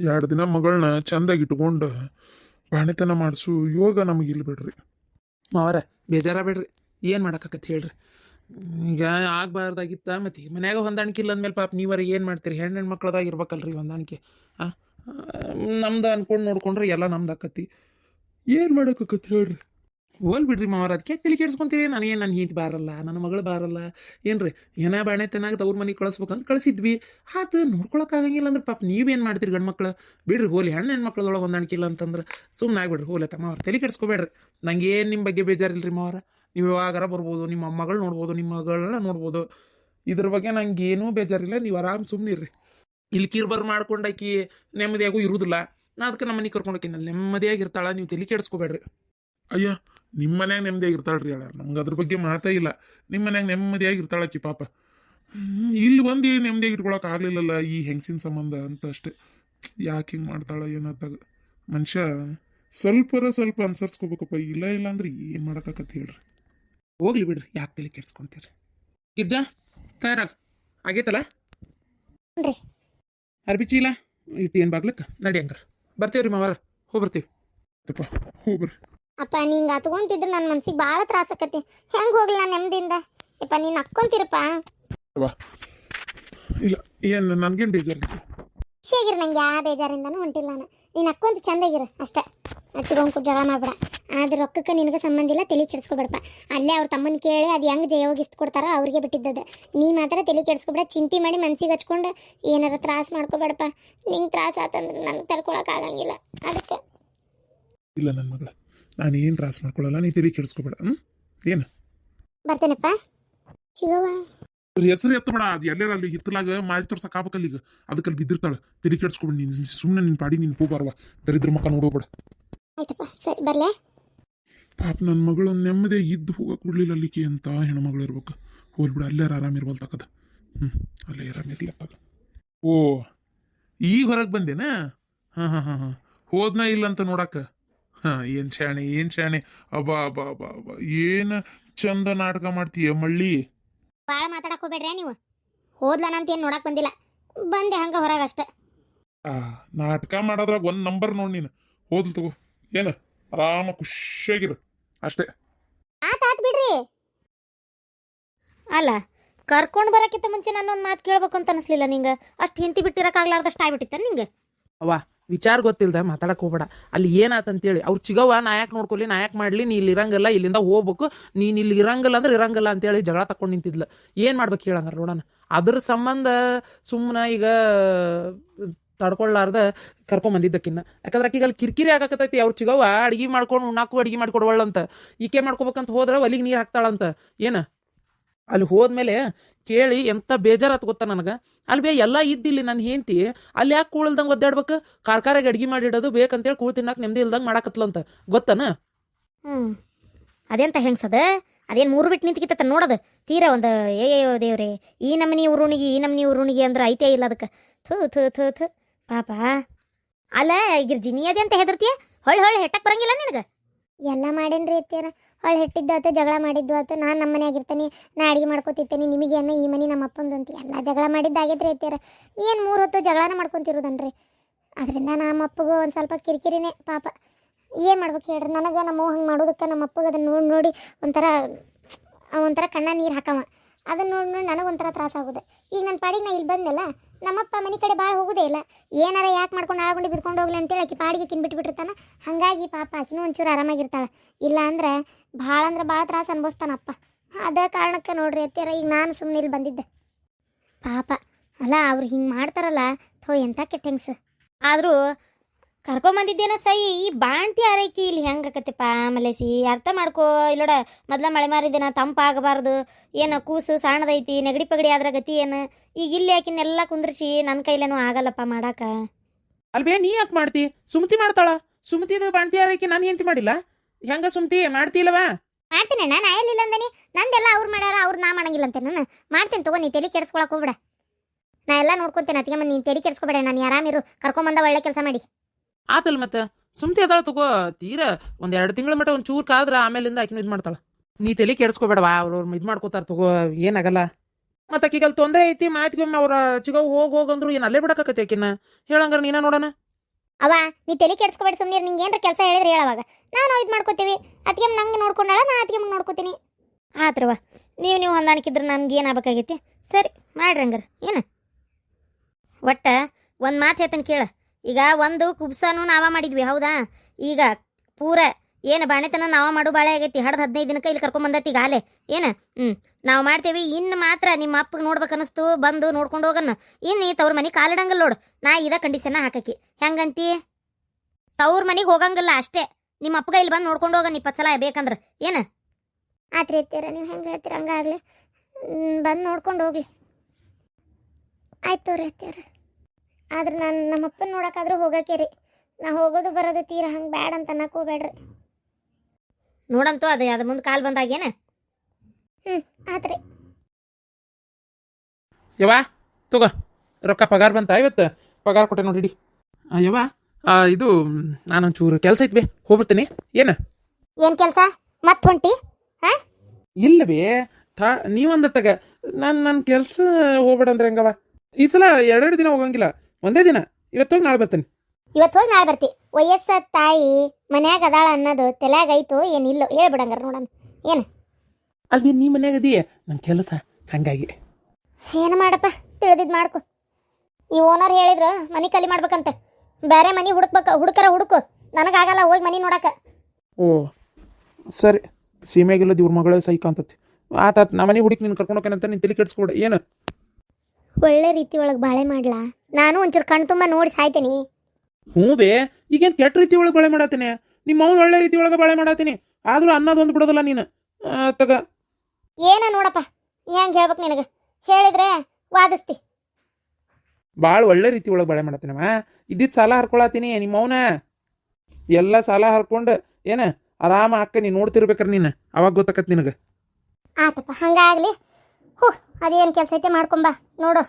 ಎರಡು ದಿನ ಮಗಳನ್ನ ಚಂದಾಗಿ ಇಟ್ಕೊಂಡು ಬಾಣಿತನ ಮಾಡಿಸು, ಯೋಗ ನಮಗೆ ಇಲ್ಲಿ ಬಿಡ್ರಿ. ಮಾವರ, ಬೇಜಾರ ಬಿಡ್ರಿ. ಏನು ಮಾಡೋಕ್ಕಾಗತ್ತೆ ಹೇಳ್ರಿ. ಈಗ ಆಗಬಾರ್ದಾಗಿತ್ತ ಮತ್ತೆ ಮನ್ಯಾಗ ಹೊಂದಾಣಿಕೆ ಇಲ್ಲ ಅಂದ್ಮೇಲೆ ಪಾಪ ನೀವರ ಏನು ಮಾಡ್ತೀರಿ? ಹೆಣ್ಣು ಹೆಣ್ಣು ಮಕ್ಳದಾಗ ಇರ್ಬೇಕಲ್ರಿ ಹೊಂದಾಣಿಕೆ. ಹಾಂ ನಮ್ದು ಅಂದ್ಕೊಂಡು ನೋಡ್ಕೊಂಡ್ರೆ ಎಲ್ಲ ನಮ್ದು ಆಕತಿ ಏನು ಮಾಡೋಕ್ಕಾಗತ್ತೆ ಹೇಳ್ರಿ? ಹೋಲ್ ಬಿಡ್ರಿ ಮಾವರ, ಅದಕ್ಕೆ ತಲೆ ಕೆಡ್ಸ್ಕೊಂತೀರಿ? ನನಗೇನು ನನ್ನ ಹಿಂದೆ ಬಾರಲ್ಲ, ನನ್ನ ಮಗಳು ಬಾರಲ್ಲ. ಏನ್ರಿ, ಏನ ಬಾಣೆ ತನ್ನಾಗ ಅವ್ರ ಮನೆಗೆ ಕಳಿಸ್ಬೇಕಂತ ಕಳಿಸಿದ್ವಿ. ಆತು ನೋಡ್ಕೊಳಕ್ಕಾಗಂಗಿಲ್ಲ ಅಂದ್ರೆ ಪಾಪ, ನೀವೇನು ಮಾಡ್ತೀರಿ ಗಂಡು ಮಕ್ಳು ಬಿಡ್ರಿ, ಹೋಲಿ, ಹೆಣ್ಣು ಹೆಣ್ಮಕ್ಳದೊಳಗೆ ಹೊಂದಾಣಿಕೆ ಇಲ್ಲ ಅಂತಂದ್ರೆ ಸುಮ್ಮನೆ ಆಗ್ಬಿಡ್ರಿ, ಹೋಲೆ ತಮ್ಮ ಅವ್ರು ತಲೆ ಕೆಡ್ಸ್ಕೊಬೇಡ್ರಿ. ನಂಗೆ ಏನು ನಿಮ್ಮ ಬಗ್ಗೆ ಬೇಜಾರಿಲ್ರಿ ಮಾವರ? ನೀವು ಯಾವಾಗಾರ ಬರ್ಬೋದು, ನಿಮ್ಮ ಮಗಳು ನೋಡ್ಬೋದು, ನಿಮ್ಮ ಮಗಳನ್ನ ನೋಡ್ಬೋದು. ಇದ್ರ ಬಗ್ಗೆ ನಂಗೆ ಏನೂ ಬೇಜಾರಿಲ್ಲ, ನೀವು ಆರಾಮ್ ಸುಮ್ಮನಿರ್ರಿ ಇಲ್ಲಿ ಕಿರ್ಬರ್ ಮಾಡ್ಕೊಂಡಾಕಿ ನೆಮ್ಮದಿಯಾಗೂ ಇರುವುದಿಲ್ಲ ನಾ ಅದಕ್ಕೆ ನಮ್ಮ ಮನೆಗೆ ಕರ್ಕೊಂಡು ನೆಮ್ಮದಿಯಾಗಿ ಇರ್ತಾಳ, ನೀವು ತಲೆ ಕೆಡಿಸ್ಕೋಬೇಡ್ರಿ. ಅಯ್ಯ ನಿಮ್ಮ ಮನ್ಯಾಗ ನೆಮ್ಮದಿಯಾಗಿ ಇರ್ತಾಳ್ರಿ ಹೇಳ ನಮ್ಗೆ ಅದ್ರ ಬಗ್ಗೆ ಮಾತೇ ಇಲ್ಲ. ನಿಮ್ಮ ಮನ್ಯಾಗ ನೆಮ್ಮದಿಯಾಗಿ ಇರ್ತಾಳಕ್ಕಿ ಪಾಪ. ಇಲ್ಲಿ ಒಂದು ನೆಮ್ಮದಿಯಾಗಿ ಇಟ್ಕೊಳಕ್ಕೆ ಆಗಲಿಲ್ಲಲ್ಲ ಈ ಹೆಂಗಸಿನ ಸಂಬಂಧ ಅಂತ ಅಷ್ಟೇ. ಯಾಕೆ ಹಿಂಗೆ ಮಾಡ್ತಾಳೆ ಏನತ್ತಾಗ ಮನುಷ್ಯ ಸ್ವಲ್ಪರ ಸ್ವಲ್ಪ ಅನ್ಸರ್ಸ್ಕೋಬೇಕಪ್ಪ. ಇಲ್ಲ ಇಲ್ಲ ಅಂದ್ರೆ ಏನು ಮಾಡೋಕ್ಕಾಗತ್ತೆ ಹೇಳ್ರಿ. ಹೋಗ್ಲಿ ಬಿಡ್ರಿ. ಯಾಕೆ ತಲೆ ಕೆಡ್ಸ್ಕೊಂತೀರಿ? ಗಿರ್ಜಾ ತಯಾರಾಗ. ಆಗೈತಲ್ಲ? ಅರ್ಬಿ ಚೀಲ ಇಟ್ಟು ಏನು ಬಾಗ್ಲಕ್ಕ? ನಡಿ ಹಂಗಾರ. ಬರ್ತೀವ್ರಿ ಮಾವಾರ. ಹೋಗಿ ಬರ್ತೀವಿ ತಪ್ಪ ಹೋಗ್ಬರ್ರಿ. ಅಪ್ಪ ನಿಂಗೆ ಹತ್ಕೊಂತಿದ್ರು ನನ್ನ ಮನ್ಸಿಗೆ ಭಾಳ ತ್ರಾಸ ಆಕತಿ ಹೆಂಗೆ ಹೋಗ್ಲಿ ನಾನು ನೆಮ್ಮದಿಯಿಂದ ಯಪ್ಪ ನೀನು ಅಕ್ಕೊಂತಿರಪ್ಪ ಇಲ್ಲ ಏನು ನನಗೇನು ಬೇಜಾರಿತ್ತು ಖುಷಿಯಾಗಿರು ನಂಗೆ ಯಾವ ಬೇಜಾರಿಂದನೂ ಹೊಂಟಿಲ್ಲ ನಾನು. ನೀನು ಅಕ್ಕೊಂತ ಚಂದಾಗಿರು ಅಷ್ಟೇ. ಹಚ್ಕೊಂಡ್ ಜಗಳ ಮಾಡ್ಬೇಡ. ಆದ್ರೆ ರೊಕ್ಕಕ್ಕೆ ನಿನಗೆ ಸಂಬಂಧ ಇಲ್ಲ ತಲೆ ಕೆಡಿಸ್ಕೊಬೇಡಪ್ಪ. ಅಲ್ಲೇ ಅವ್ರ ತಮ್ಮನ ಕೇಳಿ ಅದು ಹೆಂಗೆ ಜಯ ಹೋಗಿ ಕೊಡ್ತಾರೋ ಅವ್ರಿಗೆ ಬಿಟ್ಟಿದ್ದದ. ನೀ ಮಾತ್ರ ತಲೆ ಕೆಡಿಸ್ಕೊಬೇಡ ಚಿಂತೆ ಮಾಡಿ ಮನ್ಸಿಗೆ ಹಚ್ಕೊಂಡು ಏನಾರ ತ್ರಾಸ ಮಾಡ್ಕೋಬೇಡಪ್ಪ. ನಿಂಗೆ ತ್ರಾಸ ಆತಂದ್ರೆ ನನಗೆ ತಡ್ಕೊಳಕ್ ಆಗಂಗಿಲ್ಲ. ಅದಕ್ಕೆ. ಇಲ್ಲ ನನ್ನ ಮಗಳ. ನಾನು ಏನು ತ್ರಾಸ ಮಾಡ್ಕೊಳ್ಳಲ್ಲ ನೀ ತಿರುಗಿ ಕೆಡಿಸ್ಕೋಬೇಡ ಹ್ಞೂ ಏನು? ಬರ್ತೇನಪ್ಪ? ಸಿಗೋವಾ? ಹೆಸರು ಎತ್ತಬೇಡ ಅದು ಎಲ್ಲರ ಅಲ್ಲಿ ಹಿತ್ತಲಾಗ ಮಾರಿ ತೋರ್ಸಕ್ ಆಗ್ಬೇಕಲ್ಲ ಈಗ. ಅದಕ್ಕೆ ಅಲ್ಲಿ ಬಿದ್ದಿರ್ತಾಳೆ. ತಿರುಗಿ ಕೆಡಿಸ್ಕೊಬೇಡ ನೀನು ಸುಮ್ಮನೆ ನಿನ್ನ ಪಾಡಿ ನೀನು ಹೋಗ್ಬಾರ್ವ ದರಿದ್ರ ಮಕ್ಕ ನೋಡೋಬೇಡ ಆಯ್ತಪ್ಪ ಸರಿ ಬರಲೇ? ಪಾಪ ನನ್ನ ಮಗಳು ನೆಮ್ಮದಿ ಇದ್ದು ಹೋಗಕ್ಕೆ ಬಿಡ್ಲಿಲ್ಲ ಅಲ್ಲಿಕೆ ಅಂತ ಹೆಣ್ಮಗಳು ಇರ್ಬೇಕು. ಹೋಲ್ಬಿಡ ಅಲ್ಲೇ ಆರಾಮಿರ್ಬಲ್ ತಕ್ಕದ ಹ್ಞೂ ಅಲ್ಲೇ ಆರಾಮಿರ್ಲಿ ಅಪ್ಪ ಓ ಈಗ ಹೊರಗೆ ಬಂದೇನಾ? ಹಾಂ ಹಾಂ ಹಾಂ ಹಾಂ. ಹೋದ್ನ ಇಲ್ಲ ಅಂತ ನೋಡಕ್ಕ ಹಾಂ ಏನು ಶಾಣೆ ಏನು ಶಾಣೆ ಅಬ್ಬಾ ಅಬ್ಬಾ ಅಬ್ಬಾ ಅಬ್ಬಾ. ಏನು ಚಂದ ನಾಟಕ ಮಾಡ್ತೀಯ ಮಳ್ಳಿ? ಭಾಳ ಮಾತಾಡಕ್ ಹೋಗ್ಬೇಡ್ರಿ ನೀವು. ಹೋದ್ಲನಂತ ಏನು ನೋಡಕ್ ಬಂದಿಲ್ಲ. ಬಂದೆ ಹಂಗ ಹೊರಗೆ ಅಷ್ಟೇ. ಆ ನಾಟಕ ಮಾಡೋದ್ರಾಗ ಒಂದು ನಂಬರ್ ನೋಡಿ ನೀನು. ಹೋದ್ಲು ತಗೋ. ಏನು? ಆರಾಮ ಖುಷಿಯಾಗಿರು. ಅಷ್ಟೇ. ಆತ ಆತ್ ಬಿಡ್ರಿ. ಅಲ್ಲ ಕರ್ಕೊಂಡು ಬರಕ್ಕಿಂತ ಮುಂಚೆ ನಾನೊಂದು ಮಾತು ಕೇಳ್ಬೇಕು ಅಂತ ಅನಿಸ್ಲಿಲ್ಲ ನಿಂಗೆ. ಅಷ್ಟು ಹಿಂತಿ ಬಿಟ್ಟಿರಕ್ಕಾಗ್ಲಾರ್ದಷ್ಟು ಆಗ್ಬಿಟ್ಟಿತ್ತ ನಿಂಗೆ? ಅವ್ವ ವಿಚಾರ ಗೊತ್ತಿಲ್ದ ಮಾತಾಡಕ್ ಹೋಗ್ಬೇಡ. ಅಲ್ಲಿ ಏನಾತಂತೇಳಿ ಅವ್ರು ಚಿಗವ್ವ, ನಾ ಯಾಕೆ ನೋಡ್ಕೊಲಿ, ನಾ ಯಾಕೆ ಮಾಡ್ಲಿ ನೀ ಇಲ್ಲಿ ಇರಂಗಲ್ಲ, ಇಲ್ಲಿಂದ ಹೋಗ್ಬೇಕು. ನೀನು ಇಲ್ಲಿ ಇರಂಗಲ್ಲ ಅಂದ್ರೆ ಇರಂಗಿಲ್ಲ ಅಂತೇಳಿ ಜಗಳ ತಕೊಂಡು ನಿಂತಿದ್ಲು. ಏನು ಮಾಡ್ಬೇಕು ಹೇಳಂಗಾರ ನೋಡೋಣ. ಅದ್ರ ಸಂಬಂಧ ಸುಮ್ಮನೆ ಈಗ ತಡ್ಕೊಳ್ಳಾರ್ದ ಕರ್ಕೊಂಬಂದಿದ್ದಕ್ಕಿನ್ನ. ಯಾಕಂದ್ರೆ ಆಕಿಗೆ ಅಲ್ಲಿ ಕಿರಿಕಿರಿ ಆಗಾಕತೈತಿ ಅವ್ರು ಚಿಗವ್ವ ಅಡಿಗೆ ಮಾಡ್ಕೊಂಡು ಉಣ್ಣಾಕು ಅಡಿಗೆ ಮಾಡ್ಕೊಡ್ವಳ್ಳಂತ ಈಕೆ ಮಾಡ್ಕೋಬೇಕಂತ ಹೋದ್ರೆ ಒಲಿಗೆ ನೀರು ಹಾಕ್ತಾಳಂತ. ಏನು? ಅಲ್ಲಿ ಹೋದ್ಮೇಲೆ ಕೇಳಿ ಎಂತ ಬೇಜಾರತ್ ಗೊತ್ತಾ ನನಗೆ? ಅಲ್ಲಿ ಬೇ ಎಲ್ಲ ಇದ್ದಿಲ್ಲ ನನ್ನ ಹೆಂಡತಿ ಅಲ್ಲಿ ಯಾಕೆ ಕೂಳಲ್ದಂಗೆ ಒದ್ದಾಡ್ಬೇಕು? ಕಾರ್ಕಾರಾಗ ಅಡ್ಗೆ ಮಾಡಿಡೋದು ಬೇಕಂತೇಳಿ ಕೂಳ್ ತಿನ್ನಕ್ಕೆ ನೆಮ್ಮದಿ ಇಲ್ದಂಗೆ ಮಾಡಾಕತ್ಲಂತ ಗೊತ್ತನ? ಹ್ಞೂ ಅದೆಂತ ಹೆಂಗ್ಸದ ಅದೇನು ಮೂರು ಬಿಟ್ಟು ನಿಂತಿಕಿತ್ತ ನೋಡೋದು? ತೀರ ಒಂದು ಏ ದೇವ್ರಿ ಈ ನಮ್ಮನಿ ಉರುಣಿಗೆ ಈ ನಮ್ಮನಿ ಉರುಣಿಗೆ ಅಂದ್ರೆ ಐತೆ ಇಲ್ಲ ಅದಕ್ಕೆ. ಥೂ ಥೂ ಥೂ ಥೂ. ಪಾಪ. ಅಲ್ಲ ಗಿರ್ಜಿ ನೀ ಅದೇ ಅಂತ ಹೆದರ್ತೀಯ? ಹೊಳ್ ಹೊಳ್ ಹೆಟ್ಟಕ್ಕೆ ಬರಂಗಿಲ್ಲ ನಿನಗೆ? ಎಲ್ಲ ಮಾಡೇನ್ರಿ ಅತ್ತೀರ ಹೊಳ್ ಹೆಟ್ಟಿದ್ದು ಆತು ಜಗಳ ಮಾಡಿದ್ದು ಆತು. ನಾನು ನಮ್ಮ ಮನೆ ಆಗಿರ್ತೀನಿ ನಾ ಅಡಿಗೆ ಮಾಡ್ಕೊತಿರ್ತೇನೆ, ನಿಮಗೆ ಅನ್ನ ಈ ಮನೆ ನಮ್ಮ ಅಪ್ಪಂದು ಅಂತ. ಎಲ್ಲ ಜಗಳ ಮಾಡಿದ್ದಾಗೈತ್ರಿ ಐತೆ ಏನು ಮೂರು ಹೊತ್ತು ಜಗಳನ ಮಾಡ್ಕೊತಿರೋದನ್ರಿ. ಅದರಿಂದ ನಮ್ಮ ಅಪ್ಪಗೂ ಒಂದು ಸ್ವಲ್ಪ ಕಿರಿಕಿರಿನೇ ಪಾಪ. ಏನು ಮಾಡ್ಬೇಕು ಹೇಳ್ರಿ? ನನಗೆ ನಮ್ಮ ಹಂಗೆ ಮಾಡೋದಕ್ಕೆ ನಮ್ಮ ಅಪ್ಪಗೆ ಅದನ್ನು ನೋಡಿ ನೋಡಿ ಒಂಥರ ಒಂಥರ ಕಣ್ಣ ನೀರು ಹಾಕವ. ಅದನ್ನು ನೋಡಿ ನೋಡಿ ನನಗೆ ಒಂಥರ ತ್ರಾಸ ಆಗೋದು. ಈಗ ನನ್ನ ಪಾಡಿಗೆ ನಾ ಇಲ್ಲಿ ಬಂದೆಲ್ಲ ನಮ್ಮಪ್ಪ ಮನೆ ಕಡೆ ಭಾಳ ಹೋಗೋದೇ ಇಲ್ಲ. ಏನಾರ ಯಾಕೆ ಮಾಡ್ಕೊಂಡು ಆಳ್ಕೊಂಡು ಬಿದ್ಕೊಂಡು ಹೋಗ್ಲಿ ಅಂತೇಳಿ ಆಕೆ ಪಾಡಿಗೆ ಕಿನ್ ಬಿಟ್ಬಿಟ್ಟಿರ್ತಾನ. ಹಾಗಾಗಿ ಪಾಪ ಆಕಿನೂ ಒಂಚೂರು ಆರಾಮಾಗಿರ್ತಾಳೆ. ಇಲ್ಲ ಅಂದ್ರೆ ಭಾಳ ಅಂದ್ರೆ ಭಾಳ ತ್ರಾಸ ಅನ್ಭವಿಸ್ತಾನಪ್ಪ. ಅದೇ ಕಾರಣಕ್ಕೆ ನೋಡ್ರಿ ಅತ್ತೀರ ಈಗ ನಾನು ಸುಮ್ಮನೆ ಇಲ್ಲಿ ಬಂದಿದ್ದೆ. ಪಾಪ, ಅಲ್ಲ ಅವ್ರು ಹಿಂಗೆ ಮಾಡ್ತಾರಲ್ಲ, ಥೋ ಎಂಥ ಕೆಟ್ಟ ಹೆಂಗ್ಸ. ಆದರೂ ಕರ್ಕೊಂಬಂದಿದ್ದೇನ ಸೈ. ಈ ಬಾಣ್ತಿ ಆರೈಕೆ ಇಲ್ಲಿ ಹೆಂಗಾಕತ್ತಪ್ಪ ಮಲೇಸಿ ಅರ್ಥ ಮಾಡ್ಕೋ. ಇಲ್ಲೋಡ ಮೊದ್ಲ ಮಳೆ ಮಾರಿದಿನ ತಂಪಾಗಬಾರ್ದು. ಏನು ಕೂಸು ಸಣ್ಣದೈತಿ ನೆಗಡಿ ಪಗಡಿ ಆದ್ರ ಗತಿ ಏನು? ಈಗ ಇಲ್ಲಿ ಆಕಿನೆಲ್ಲ ಕುಂದ್ರಿಸಿ ನನ್ನ ಕೈಲೇನು ಆಗಲ್ಲಪ್ಪ ಮಾಡಾಕ. ಅಲ್ಬೇ ನೀ ಯಾಕೆ ಮಾಡ್ತಿ? ಸುಮತಿ ಮಾಡ್ತಾಳ? ಸುಮತಿದು ಬಾಣ್ತಿ ಆರೈಕೆ ನಾನು ಹೆಂತಿ ಮಾಡಿಲ್ಲ? ಹೆಂಗ ಸುಮತಿ? ಮಾಡ್ತಿಲ್ಲವಾ ಮಾಡ್ತೀನಿ ಅಣ್ಣ ನಾ ಎಲ್ಲಿಲ್ಲ ಅಂದನಿ? ನಂದೆಲ್ಲ ಅವ್ರು ಮಾಡ್ಯಾರ ಅವ್ರು ನಾ ಮಾಡಂಗಿಲ್ಲ ಅಂತ ನಾನು. ಮಾಡ್ತೀನಿ ತಗೋ ನೀ ತಲೆ ಕೆಡಿಸ್ಕೊಳಕ್ ಹೋಗ್ಬೇಡ. ನಾ ಎಲ್ಲ ನೋಡ್ಕೊಂತೇನೆ ಅದಕ್ಕೆ ನೀನು ತೆರಿ ಕೆಡಿಸ್ಕೊಬೇಡ ನಾನು ಆರಾಮಿರು ಕರ್ಕೊಂಬಂದ ಒಳ್ಳೆ ಕೆಲಸ ಮಾಡಿ. ಆತಲ್ ಮತ್ತೆ ಸುಮ್ತಿ ಅದಾಳ ತಗೋ ತೀರ ಒಂದ್ ಎರಡು ತಿಂಗಳ ಮಟ್ಟ ಒಂದ್ ಚೂರ್ ಕಾದ್ರ ಆಮೇಲಿಂದ ಆಕಿನ ಇದ್ ಮಾಡ್ತಾಳ. ನೀ ತಲೆ ಕೆಡ್ಸ್ಕೊಬೇಡವಾ ಅವ್ರು ಇದ್ ಮಾಡ್ಕೋತಾರ ತಗೋ ಏನಾಗಲ್ಲ. ಮತ್ತ ಆಕಿಗೆ ಅಲ್ಲಿ ತೊಂದ್ರೆ ಐತಿ ಮಾತಿಗೊಮ್ಮೆ ಅವ್ರ ಚಿಗವ್ ಹೋಗ್ ಹೋಗಂದ್ರು ಏನ್ ಅಲ್ಲೇ ಬಿಡಕತ್ತೆ ಆಕಿನ? ಹೇಳಂಗಾರ ನೀನ ನೋಡೋಣ. ಅವ ನೀ ತಲೆ ಕೆಡ್ಸ್ಕೊಬೇಡ ಸುಮ್ಮನೆ ನಿಂಗೆ ಏನ್ರ ಕೆಲಸ ಹೇಳಿದ್ರೆ ಹೇಳವಾಗ ನಾನು ನಾವು ಇದು ಮಾಡ್ಕೋತೀವಿ. ಅದಕ್ಕೆ ನಂಗೆ ನೋಡ್ಕೊಂಡಾಳ ನಾ ಅದಕ್ಕೆ ನೋಡ್ಕೋತೀನಿ. ಆತ್ರವ ನೀವು ನೀವು ಹೊಂದಾಣಿಕಿದ್ರೆ ನಮ್ಗೆ ಏನಾಗಬೇಕಾಗೈತಿ ಸರಿ ಮಾಡ್ರಿ ಹಂಗಾರ ಏನು? ಒಟ್ಟ ಒಂದು ಮಾತು ಹೇಳ್ತಾನೆ ಕೇಳ. ಈಗ ಒಂದು ಕುಬ್ಸನು ನಾವ ಮಾಡಿದ್ವಿ, ಹೌದಾ? ಈಗ ಪೂರ ಏನು ಬಾಣೆತನ ನಾವ ಮಾಡು ಬಾಳೆ ಆಗೈತಿ, ಹಡ್ದು ಹದಿನೈದು ದಿನಕ್ಕೆ ಇಲ್ಲಿ ಕರ್ಕೊಂಬಂದೈತಿ ಈಗ ಆಲೆ ಏನು? ಹ್ಞೂ ನಾವು ಮಾಡ್ತೇವಿ ಇನ್ನು ಮಾತ್ರ ನಿಮ್ಮ ಅಪ್ಪಗೆ ನೋಡ್ಬೇಕು ಅನಿಸ್ತು ಬಂದು ನೋಡ್ಕೊಂಡು ಹೋಗನ್ನ ಇನ್ನು ಈ ತವ್ರ ಮನೆ ಕಾಲಿಡಂಗಲ್ಲ ನೋಡು, ನಾ ಇದ ಕಂಡೀಷನ್ನ ಹಾಕಕಿ. ಹೆಂಗಂತಿ? ತವ್ರ ಮನೆಗೆ ಹೋಗಂಗಿಲ್ಲ ಅಷ್ಟೇ, ನಿಮ್ಮ ಅಪ್ಪಗ ಇಲ್ಲಿ ಬಂದು ನೋಡ್ಕೊಂಡು ಹೋಗನ್ ಇಪ್ಪತ್ತು ಸಲ ಬೇಕಂದ್ರೆ, ಏನು? ಆತ್ರಿ ಇರ್ತೀರ ನೀವು ಹೆಂಗೆ ಹೇಳ್ತೀರ ಹಂಗಾಗ್ಲಿ ಬಂದು ನೋಡ್ಕೊಂಡು ಹೋಗ್ಲಿ. ಆಯ್ತು ರೀ ಎತ್ತೀರ ಆದ್ರೆ ನಾನು ನಮ್ಮ ಅಪ್ಪನ ನೋಡೋಕ್ಕಾದ್ರೂ ಹೋಗಕ್ಕೆ ರೀ. ನಾ ಹೋಗೋದು ಬರೋದು ತೀರ ಹಂಗೆ ಬ್ಯಾಡ ಅಂತ ಅನ್ನಕ್ಕೆ ಹೋಗ್ಬೇಡ್ರಿ ನೋಡಂತೂ ಅದೇ ಅದು ಮುಂದೆ ಕಾಲು ಬಂದಾಗೇನ ಹ್ಞೂ ಆತ್ರಿ. ಯವ್ವ ತಗೋ ರೊಕ್ಕ ಪಗಾರ ಬಂತ ಇವತ್ತು? ಪಗಾರ ಕೊಟ್ಟೆ ನೋಡಿ ಹಿಡಿ ಯವ್ವ ಆ, ಇದು ನಾನೊಂಚೂರು ಕೆಲಸ ಐತಿ ಬೇ ಹೋಗ್ಬಿಡ್ತೀನಿ. ಏನು? ಏನು ಕೆಲಸ? ಮತ್ತೆ ಹೊಂಟಿ? ಇಲ್ಲ ಬೇ ತಾ ನೀವಂದ ತಗ. ನಾನು ನನ್ನ ಕೆಲಸ ಹೋಗ್ಬೇಡ ಅಂದ್ರೆ ಹೆಂಗವ ಈ ಸಲ ಎರಡೆರಡು ದಿನ ಹೋಗಂಗಿಲ್ಲ. ಒಂದೇ ದಿನ. ಇವತ್ತು ಹೋಗಿ ನಾಳೆ ಬರ್ತೀನಿ. ಇವತ್ತು ಹೋಗಿ ನಾಳೆ ಬರ್ತಿ. ವಯಸ್ಸ ತಾಯಿ ಮನ್ಯಾಗ ಅದಾಳ ಅನ್ನೋದು ತಲೆಯಾಗ ಐತೋ ಏನಿಲ್ಲೋ ಹೇಳ್ಬಿಡಂಗಾರ ನೋಡಣ. ಏನು? ಅಲ್ಲಿ ನೀ ಮನ್ಯಾಗ ಅದೀಯ ನನ್ನ ಕೆಲಸ ಹಂಗಾಗಿ. ಏನು ಮಾಡಪ್ಪ? ತಿಳಿದಿದ್ದು ಮಾಡ್ಕೊ. ಈ ಓನರ್ ಹೇಳಿದ್ರು ಮನೆ ಖಾಲಿ ಮಾಡ್ಬೇಕಂತೆ. ಬೇರೆ ಮನೆ ಹುಡುಕ್ಬೇಕ ಹುಡುಕರ ಹುಡುಕು. ನನಗಾಗಲ್ಲ ಹೋಗಿ ಮನೆ ನೋಡಕ. ಓ ಸರಿ. ಸೀಮೆಗಿಲ್ಲ ಇವ್ರ ಮಗಳ ಸೈಕ ಅಂತತಿ. ಆತ ನಾ ಮನೆ ಹುಡುಕಿ ನೀನು ಕರ್ಕೊಂಡು ಅಂತ ನೀನು ತಲೆ ಕೆಡಿಸ್ಕೊಡ ಏನು? ಒಳ್ಳೆ ರೀತಿ ಒಳಗೆ ಬಾಳೆ ಮಾಡ್ಲಾ? ನಾನು ಒಂಚೂರು ಕಣ್ ತುಂಬ ನೋಡಿ ಸಾಯ್ತೇನೆ. ಹ್ಞೂ ಬೇ ಈಗೇನು ಕೆಟ್ಟ ರೀತಿ ಒಳಗೆ ಬಾಳೆ ಮಾಡತ್ತೀನಿ ನಿಮ್ಮ ಅವ್ನು ಒಳ್ಳೆ ರೀತಿ ಒಳಗೆ ಬಾಳೆ ಮಾಡತ್ತೀನಿ ಆದರೂ ಅನ್ನೋದೊಂದು ಬಿಡೋದಿಲ್ಲ ನೀನು. ಆ, ತಗ. ಏನ ನೋಡಪ್ಪ ಹೆಂಗೆ ಹೇಳ್ಬೇಕು ನಿನಗೆ. ಹೇಳಿದ್ರೆ ವಾದಿಸ್ತಿ. ಭಾಳ ಒಳ್ಳೆ ರೀತಿ ಒಳಗೆ ಬಾಳೆ ಮಾಡತ್ತೀನಮ್ಮ ಇದ್ದಿದ್ದು ಸಾಲ ಹರ್ಕೊಳತ್ತೀನಿ ನಿಮ್ಮ ಅವನ. ಎಲ್ಲ ಸಾಲ ಹರ್ಕೊಂಡು ಏನ ಆರಾಮ ಅಕ್ಕ ನೀನು ನೋಡ್ತಿರ್ಬೇಕ್ರ ನೀನು. ಅವಾಗ ಗೊತ್ತಾಕತ್ ನಿನಗೆ. ಆತಪ್ಪ ಹಂಗಾಗ್ಲಿ. ಹೂ ಅದೇನು ಕೆಲಸ ಐತೆ ಮಾಡ್ಕೊಂಬ ನೋಡು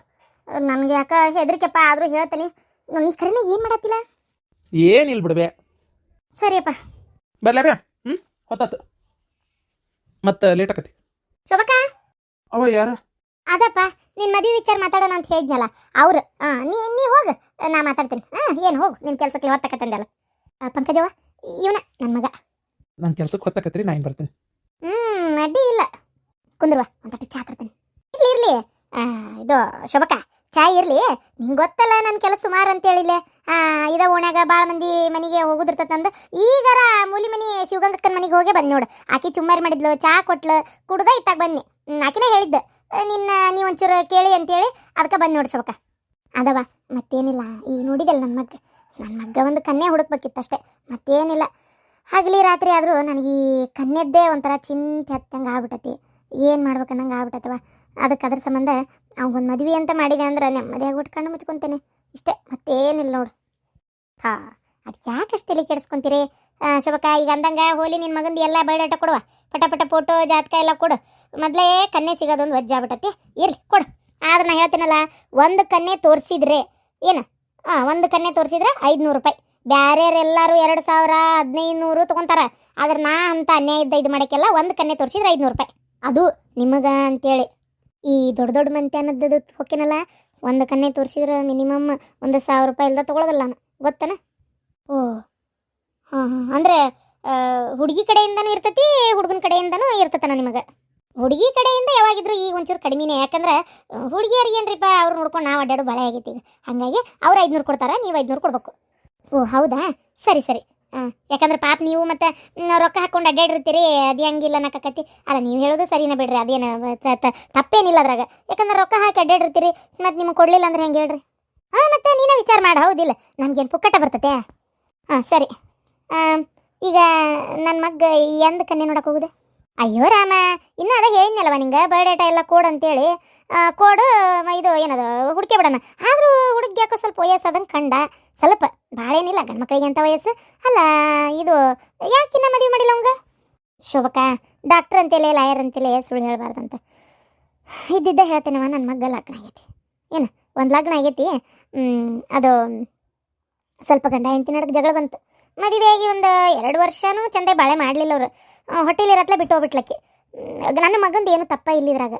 ನನಗೆ ಯಾಕೆ ಹೆದರಿಕೆಪ್ಪ ಆದರೂ ಹೇಳ್ತೀನಿ. ನೀ ಕರೆನೇ ಏನು ಮಾಡತ್ತಿಲ್ಲ? ಏನಿಲ್ಲ ಬಿಡ್ಬೆ. ಸರಿಯಪ್ಪ. ಬರ್ಲಾ ಬ್ಯಾ. ಹ್ಞೂ ಹೊತ್ತಾತು. ಮತ್ತೆ ಲೇಟ್ ಆಕತಿ. ಶೋಭಕ್ಕ? ಅವ ಯಾರ? ಅದಪ್ಪ ನಿನ್ನ ಮದುವೆ ವಿಚಾರ ಮಾತಾಡೋಣ ಅಂತ ಹೇಳಿದ್ನಲ್ಲ ಅವ್ರು. ಹಾಂ ನೀ ನೀ ಹೋಗು. ನಾ ಮಾತಾಡ್ತೀನಿ. ಹಾಂ ಏನು ಹೋಗು ನಿನ್ನ ಕೆಲಸಕ್ಕೆ ಹೊತ್ತಕತ್ತಂದಲ್ಲ. ಪಂಕಜವ್ವ ಇವನ ನನ್ನ ಮಗ. ನನ್ನ ಕೆಲ್ಸಕ್ಕೆ ಹೊತ್ತಾಕತ್ರಿ ನಾ ಏನು ಬರ್ತೀನಿ. ಹ್ಞೂ ಅಡ್ಡಿ ಇಲ್ಲ. ಕುಂದ್ರುವ ಒಂದಟ್ಟು ಚಾ ತರ್ತೀನಿ ಇರ್ಲಿ ಇರ್ಲಿ. ಇದು ಶೋಭಕ್ಕ, ಚಾ ಇರ್ಲಿ. ನಿಂಗೆ ಗೊತ್ತಲ್ಲ ನನ್ನ ಕೆಲಸ ಸುಮಾರು ಅಂತ ಹೇಳಿಲ್ಲ ಇದ ಓಣ್ಯಾಗ ಭಾಳ ಮಂದಿ ಮನೆಗೆ ಹೋಗುದಿರ್ತದಂದು ಈಗಾರ ಮೂಲಿ ಮನಿ ಶಿವಗಂಗಕ್ಕನ ಮನೆಗೆ ಹೋಗೇ ಬಂದು ನೋಡು. ಆಕಿ ಚುಮ್ಮಾರಿ ಮಾಡಿದ್ಲು, ಚಾ ಕೊಟ್ಲು, ಕುಡ್ದ ಇತ್ತಾಗ ಬನ್ನಿ. ಆಕಿನೇ ಹೇಳಿದ್ದೆ. ನಿನ್ನ ನೀವು ಒಂಚೂರು ಕೇಳಿ ಅಂತೇಳಿ ಅದಕ್ಕೆ ಬಂದು ನೋಡು ಶೋಭಕ್ಕ. ಅದವ ಮತ್ತೇನಿಲ್ಲ, ಈಗ ನೋಡಿದಲ್ಲ ನನ್ನ ಮಗ್ಗ. ನನ್ನ ಮಗ್ಗ ಒಂದು ಕನ್ಯೆ ಹುಡುಕ್ಬೇಕಿತ್ತಷ್ಟೇ ಮತ್ತೇನಿಲ್ಲ. ಹಗಲಿ ರಾತ್ರಿ ಆದರೂ ನನಗೆ ಈ ಕನ್ನೆದ್ದೇ ಒಂಥರ ಚಿಂತೆ ಹತ್ತಂಗೆ ಆಗ್ಬಿಟ್ಟತಿ ಏನು ಮಾಡ್ಬೇಕು ಅನ್ನಂಗೆ ಆಗ್ಬಿಟ್ಟತವ. ಅದಕ್ಕೆ ಅದ್ರ ಸಂಬಂಧ ಒಂದು ಮದ್ವೆ ಅಂತ ಮಾಡಿದೆ ಅಂದ್ರೆ ನೆಮ್ಮದಿ ಉಟ್ಕೊಂಡು ಮುಚ್ಕೊತೇನೆ. ಇಷ್ಟೇ, ಮತ್ತೇನಿಲ್ಲ ನೋಡು. ಹಾಂ ಅದಕ್ಕೆ ಯಾಕೆ ಅಷ್ಟು ತಲೆ ಕೆಡಿಸ್ಕೊಂತೀರಿ? ಶುಭಕ ಈಗ ಅಂದಂಗೆ ಹೋಲಿ ನಿನ್ನ ಮಗಂದು ಎಲ್ಲ ಬಯೋಡಾಟ ಕೊಡುವ. ಪಟ ಪಟ ಫೋಟೋ, ಜಾತಕ ಎಲ್ಲ ಕೊಡು. ಮೊದಲೇ ಕನ್ಯೆ ಸಿಗೋದೊಂದು ವಜ್ಜೆ ಆಗ್ಬಿಟ್ಟತಿ. ಇರ್ಲಿ, ಕೊಡು. ಆದ್ರೆ ನಾನು ಹೇಳ್ತೀನಲ್ಲ, ಒಂದು ಕನ್ನೆ ತೋರಿಸಿದ್ರೆ, ಏನು? ಹಾಂ ಒಂದು ಕನ್ಯೆ ತೋರಿಸಿದ್ರೆ ಐದುನೂರು ರೂಪಾಯಿ. ಬ್ಯಾರ್ಯಾರೆಲ್ಲರೂ ಎರಡು ಸಾವಿರ ಹದಿನೈದು ನೂರು ತೊಗೊತಾರೆ. ಆದ್ರೆ ನಾ ಅಂತ ಅನ್ಯಾಯ ಇದು ಮಾಡೋಕ್ಕೆಲ್ಲ ಒಂದು ಕನ್ನೆ ತೋರಿಸಿದ್ರೆ ಐದುನೂರು ರೂಪಾಯಿ. ಅದು ನಿಮಗೆ ಅಂತೇಳಿ. ಈ ದೊಡ್ಡ ದೊಡ್ಡ ಮಂತ್ಯಾನದ್ದು ಹೊಕ್ಕಿನಲ್ಲ ಒಂದು ಕನ್ನೆ ತೋರಿಸಿದ್ರೆ ಮಿನಿಮಮ್ ಒಂದು ಸಾವಿರ ರೂಪಾಯಿ ಇಲ್ದ ತೊಗೊಳೋದಲ್ಲ ನಾನು. ಗೊತ್ತನ? ಓ, ಹಾಂ ಹಾಂ. ಅಂದರೆ ಹುಡುಗಿ ಕಡೆಯಿಂದನೂ ಇರ್ತೈತಿ, ಹುಡುಗನ ಕಡೆಯಿಂದನೂ ಇರ್ತತನ ನಿಮಗೆ? ಹುಡುಗಿ ಕಡೆಯಿಂದ ಯಾವಾಗಿದ್ರು ಈಗ ಒಂಚೂರು ಕಡಿಮೆನೇ. ಯಾಕಂದ್ರೆ ಹುಡುಗಿಯರಿಗೆ ಏನ್ರಿಪ್ಪ ಅವ್ರು ನೋಡ್ಕೊಂಡು ನಾವು ಅಡ್ಡಾಡು ಭಾಳ ಆಗೈತಿ ಈಗ. ಹಾಗಾಗಿ ಅವ್ರು ಐದುನೂರು ಕೊಡ್ತಾರೆ, ನೀವು ಐದುನೂರು ಕೊಡ್ಬೇಕು. ಓ, ಹೌದಾ? ಸರಿ ಸರಿ. ಹಾಂ ಯಾಕಂದ್ರೆ ಪಾಪ ನೀವು ಮತ್ತೆ ರೊಕ್ಕ ಹಾಕೊಂಡು ಅಡ್ಡಾಡಿರ್ತೀರಿ, ಅದು ಹೆಂಗಿಲ್ಲ ಅನ್ನಕತ್ತಿ. ಅಲ್ಲ, ನೀವು ಹೇಳೋದು ಸರಿನೇ ಬಿಡ್ರಿ, ಅದೇನು ತಪ್ಪೇನಿಲ್ಲ ಅದ್ರಾಗ. ಯಾಕಂದ್ರೆ ರೊಕ್ಕ ಹಾಕಿ ಅಡ್ಡಾಡಿರ್ತೀರಿ ಮತ್ತೆ ನಿಮಗೆ ಕೊಡಲಿಲ್ಲ ಅಂದ್ರೆ ಹೆಂಗೆ ಹೇಳ್ರಿ? ಹಾಂ, ಮತ್ತೆ ನೀನೇ ವಿಚಾರ ಮಾಡು, ಹೌದಿಲ್ಲ. ನಮ್ಗೇನು ಪುಕ್ಕಟ ಬರ್ತತೆ? ಹಾಂ, ಸರಿ. ಈಗ ನನ್ನ ಮಗ್ಗ ಎಂದ ಕನ್ನೆ ನೋಡಕ್ಕೆ ಹೋಗುದೆ? ಅಯ್ಯೋ, ರಾಮ, ಇನ್ನೂ ಅದ ಹೇಳಿದ್ನಲ್ವ ನಿಂಗೆ ಬಯೋಡೇಟಾ ಎಲ್ಲ ಕೋಡ್ ಅಂತೇಳಿ. ಕೋಡು ಇದು, ಏನದು ಹುಡುಕಿ ಬಿಡೋಣ ಆದರೂ ಹುಡುಗಿ ಯಾಕೋ ಸ್ವಲ್ಪ ವಯಸ್ಸಾದಂಗೆ ಕಂಡ. ಸ್ವಲ್ಪ ಭಾಳೇನಿಲ್ಲ ಗಂಡು ಮಕ್ಕಳಿಗೆ ಅಂತ ವಯಸ್ಸು. ಅಲ್ಲ, ಇದು ಯಾಕಿನ್ನ ಮದುವೆ ಮಾಡಿಲ್ಲ ಅವಂಗ? ಶೋಭಕ ಡಾಕ್ಟ್ರ್ ಅಂತೇಳಿ ಲಾಯರ್ ಅಂತೇಳಿ ಸುಳ್ಳು ಹೇಳಬಾರ್ದಂತ. ಇದ್ದಿದ್ದ ಹೇಳ್ತೇನವ ನನ್ನ ಮಗ್ಗ ಲಗ್ನ ಆಗೈತಿ. ಏನು, ಒಂದು ಲಗ್ನ ಆಗೈತಿ? ಅದು ಸ್ವಲ್ಪ ಗಂಡ ಹೆಂಡತಿ ನಡಕ್ಕೆ ಜಗಳ ಬಂತು. ಮದುವೆಯಾಗಿ ಒಂದು ಎರಡು ವರ್ಷನೂ ಚಂದ ಬಾಳೆ ಮಾಡಲಿಲ್ಲ ಅವರು. ಹೊಟ್ಟೆಲಿರತ್ಲೆ ಬಿಟ್ಟು ಹೋಗ್ಬಿಟ್ಲಕ್ಕೆ. ನನ್ನ ಮಗಂದು ಏನು ತಪ್ಪ ಇಲ್ಲಿದ್ರಾಗ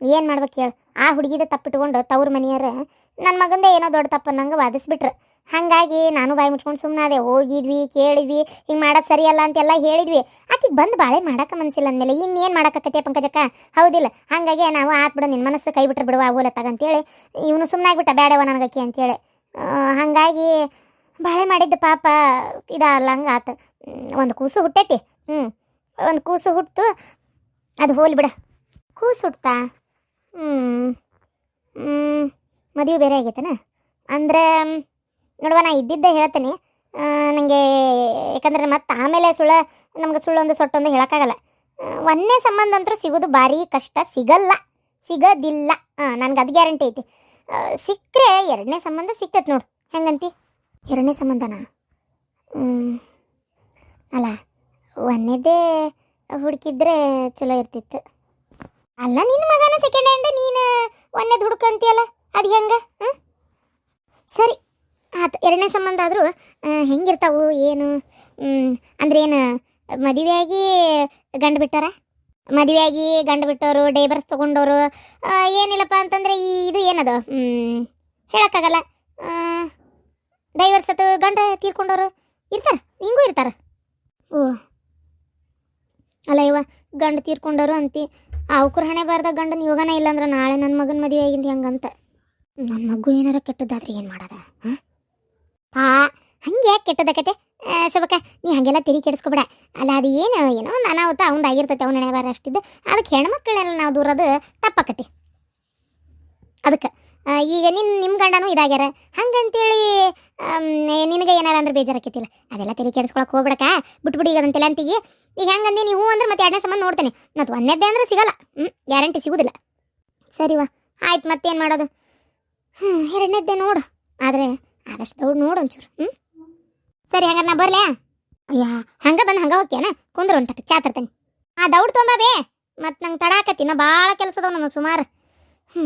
ಏನು ಮಾಡ್ಬೇಕು ಹೇಳು ಆ ಹುಡುಗಿದ ತಪ್ಪಿಟ್ಕೊಂಡು ತವ್ರ ಮನೆಯವ್ರು ನನ್ನ ಮಗಂದೇ ಏನೋ ದೊಡ್ಡ ತಪ್ಪು ನಂಗೆ ವಾದಿಸ್ಬಿಟ್ರು. ಹಾಗಾಗಿ ನಾನು ಬಾಯಿ ಮುಚ್ಕೊಂಡು ಸುಮ್ಮನಾದೆ ಹೋಗಿದ್ವಿ, ಕೇಳಿದ್ವಿ, ಹಿಂಗೆ ಮಾಡೋದು ಸರಿಯಲ್ಲ ಅಂತೆಲ್ಲ ಹೇಳಿದ್ವಿ. ಆಕಿಗೆ ಬಂದು ಬಾಳೆ ಮಾಡಕ್ಕೆ ಮನಸ್ಸಿಲ್ಲ ಅಂದಮೇಲೆ ಇನ್ನೇನು ಮಾಡೋಕ್ಕತ್ತೆ ಪಂಕಜಕ್ಕ? ಹೌದಿಲ್ಲ. ಹಾಗಾಗಿ ನಾವು ಬಿಡು ನಿನ್ನ ಮನಸ್ಸು ಕೈ ಬಿಟ್ಟರೆ ಬಿಡುವ ಆಗೋಲತ್ತಾಗ ಅಂತೇಳಿ ಇವನು ಸುಮ್ಮನಾಗ್ಬಿಟ್ಟ ಬೇಡವ ನನಗಕ್ಕೆ ಅಂತೇಳಿ. ಹಾಗಾಗಿ ಬಾಳೆ ಮಾಡಿದ್ದ ಪಾಪ ಇದಲ್ಲ, ಹಂಗೆ ಆತ. ಒಂದು ಕೂಸು ಹುಟ್ಟೈತಿ. ಹ್ಞೂ ಒಂದು ಕೂಸು ಹುಟ್ಟು, ಅದು ಹೋಲಿ ಬಿಡ. ಕೂಸು ಹುಟ್ತಾ? ಹ್ಞೂ ಮದುವೆ ಬೇರೆ ಆಗೈತನ? ಅಂದ್ರೆ ನೋಡುವ, ನಾ ಇದ್ದಿದ್ದೆ ಹೇಳ್ತೀನಿ. ನನಗೆ ಯಾಕಂದ್ರೆ ಮತ್ತೆ ಆಮೇಲೆ ಸುಳ್ಳ, ನಮ್ಗೆ ಸುಳ್ಳೊಂದು ಸೊಟ್ಟೊಂದು ಹೇಳೋಕ್ಕಾಗಲ್ಲ. ಒಂದನೇ ಸಂಬಂಧ ಅಂತೂ ಸಿಗೋದು ಭಾರಿ ಕಷ್ಟ. ಸಿಗಲ್ಲ. ಸಿಗೋದಿಲ್ಲ. ಹಾಂ ನನಗೆ ಅದು ಗ್ಯಾರಂಟಿ ಐತಿ. ಸಿಕ್ಕರೆ ಎರಡನೇ ಸಂಬಂಧ ಸಿಕ್ತೈತೆ ನೋಡು. ಹೆಂಗಂತಿ? ಎರಡನೇ ಸಂಬಂಧನ? ಅಲ್ಲ ಒಂದೇದೇ ಹುಡುಕಿದ್ರೆ ಚಲೋ ಇರ್ತಿತ್ತು. ಅಲ್ಲ ನಿನ್ನ ಮಗನ ಸೆಕೆಂಡ್ ಹ್ಯಾಂಡ್ ನೀನು ಒಂದೇದು ಹುಡುಕಂತೀಯಲ್ಲ? ಅದು ಹೆಂಗೆ? ಹಾಂ? ಸರಿ. ಆತ ಎರಡನೇ ಸಂಬಂಧ ಆದರೂ ಹೆಂಗಿರ್ತಾವು, ಏನು ಅಂದ್ರೆ ಏನು, ಮದುವೆಯಾಗಿ ಗಂಡು ಬಿಟ್ಟಾರ ಮದುವೆಯಾಗಿ ಗಂಡು ಬಿಟ್ಟವರು ಡೈವರ್ಸ್ ತೊಗೊಂಡವರು ಏನಿಲ್ಲಪ್ಪ ಅಂತಂದರೆ ಈ ಇದು ಏನದು? ಹೇಳೋಕ್ಕಾಗಲ್ಲ. ಡೈವರ್ಸ್ ಅದು ಗಂಡ ತೀರ್ಕೊಂಡವರು ಇರ್ತಾರೆ? ಹಿಂಗೂ ಇರ್ತಾರೆ? ಓ ಅಲ್ಲ ಇವ ಗಂಡ ತೀರ್ಕೊಂಡವರು ಅಂತಿ. ಅವಕ್ರ ಹಣೆ ಬಾರ್ದ ಗಂಡನ ಯೋಗನೇ ಇಲ್ಲ ಅಂದ್ರೆ ನಾಳೆ ನನ್ನ ಮಗನ ಮದುವೆ ಆಗಿಂದ ಹೆಂಗಂತ? ನನ್ನ ಮಗು ಏನಾರ ಕೆಟ್ಟದ್ದಾದ್ರೆ ಏನು ಮಾಡೋದ, ಹಾಂ? ಆ ಹಂಗೆ ಕೆಟ್ಟದಕತೆ ಶೋಭಕ ನೀ ಹಾಗೆಲ್ಲ ತಿರಿ ಕೆಡಿಸ್ಕೊಬೇಡ. ಅಲ್ಲ, ಅದು ಏನು, ಏನೋ ಒಂದು ಅನಾಹುತ ಅವಂದಾಗಿರ್ತೈತೆ ಅವ್ನ ಹಣೆ ಬಾರ ಅಷ್ಟಿದ್ದು ಅದಕ್ಕೆ ಹೆಣ್ಮಕ್ಳನ್ನೆಲ್ಲ ನಾವು ದೂರದು ತಪ್ಪಕತಿ. ಅದಕ್ಕೆ ಈಗ ನಿನ್ನ ನಿಮ್ಮ ಗಂಡನೂ ಇದಾಗ್ಯಾರ. ಹಂಗಂತೇಳಿ ನಿನಗೆ ಏನಾರ ಅಂದ್ರೆ ಬೇಜಾರಾಕೈತಿಲ್ಲ. ಅದೆಲ್ಲ ತಲೆ ಕೆಡಿಸ್ಕೊಳಕ್ಕೆ ಹೋಗ್ಬಿಡಕ ಬಿಟ್ಬಿಡಿ ಈಗ ಅದನ್ನ ಅಂತೀಗಿ ಈಗ ಹೆಂಗಂದಿ ನೀವು ಅಂದ್ರೆ ಮತ್ತೆ ಎರಡನೇ ಸಂಬಂಧ ನೋಡ್ತೇನೆ. ಮತ್ತು ಒಂದೇದ್ದೆ ಅಂದ್ರೆ ಸಿಗಲ್ಲ. ಹ್ಞೂ ಗ್ಯಾರಂಟಿ ಸಿಗುದಿಲ್ಲ. ಸರಿವಾ ಆಯ್ತು ಮತ್ತೇನು ಮಾಡೋದು? ಹ್ಞೂ ಎರಡನೇದ್ದೆ ನೋಡು. ಆದರೆ ಆದಷ್ಟು ದೌಡ್ ನೋಡು ಒಂಚೂರು ಹ್ಞೂ ಸರಿ, ಹಂಗಾರೆ ನಾ ಬರ್ಲ್ಯಾ ಅಯ್ಯ, ಹಂಗೆ ಬಂದು ಹಂಗೆ ಹೋಗ್ಯಾನ ಕುಂದ್ರ ಉಂಟು ಚಾ ತರ್ತೀನಿ. ಆ ದೌಡ್ ತೊಂಬಾಬೇ ಮತ್ತು ನಂಗೆ ತಡಾಕತ್ತಿ ನಾ ಭಾಳ ಕೆಲಸದವ್ ನನ್ನ ಸುಮಾರು. ಹ್ಞೂ